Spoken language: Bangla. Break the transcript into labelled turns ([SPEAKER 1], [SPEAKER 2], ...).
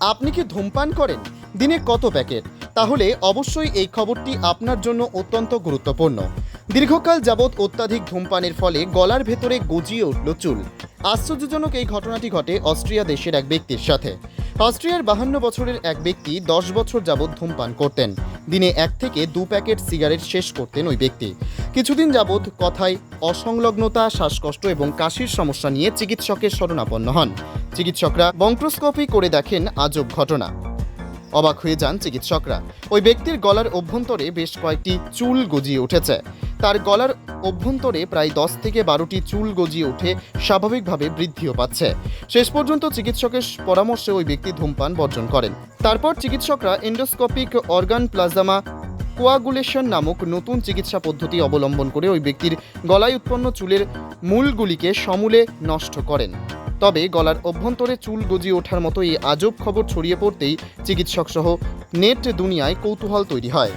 [SPEAKER 1] আপনি কি ধূমপান করেন? দিনে কত প্যাকেট? তাহলে অবশ্যই এই খবরটি আপনার জন্য অত্যন্ত গুরুত্বপূর্ণ। দীর্ঘকাল যাবৎ অত্যাধিক ধূমপানের ফলে গলার ভেতরে গজিয়ে উঠল চুল। আশ্চর্যজনক এই ঘটনাটি ঘটে অস্ট্রিয়া দেশের এক ব্যক্তির সাথে। অস্ট্রিয়ার বাহান্ন বছরের এক ব্যক্তি দশ বছর যাবৎ ধূমপান করতেন। দিনে এক থেকে দু প্যাকেট সিগারেট শেষ করতেন ওই ব্যক্তি। কিছুদিন যাবৎ কথায় অসংলগ্নতা, শ্বাসকষ্ট এবং কাশির সমস্যা নিয়ে চিকিৎসকের শরণাপন্ন হন। চিকিৎসকরা বংক্রোস্কোপি করে দেখেন আজব ঘটনা। অবাক হয়ে যান চিকিৎসকরা। ওই ব্যক্তির গলার অভ্যন্তরে বেশ কয়েকটি চুল গজিয়ে উঠেছে। তার গলার অভ্যন্তরে প্রায় দশ থেকে বারোটি চুল গজিয়ে উঠে স্বাভাবিকভাবে বৃদ্ধিও পাচ্ছে। শেষ পর্যন্ত চিকিৎসকের পরামর্শে ওই ব্যক্তি ধূমপান বর্জন করেন। তারপর চিকিৎসকরা এন্ডোস্কোপিক অর্গান প্লাজমা কোয়াগুলেশন নামক নতুন চিকিৎসা পদ্ধতি অবলম্বন করে ওই ব্যক্তির গলায় উৎপন্ন চুলের মূলগুলিকে সমূলে নষ্ট করেন। তবে গলার অভ্যন্তরে চুল গজিয়ে ওঠার মতো এই আজব খবর ছড়িয়ে পড়তেই চিকিৎসক সহ নেট দুনিয়ায় কৌতূহল তৈরি হয়।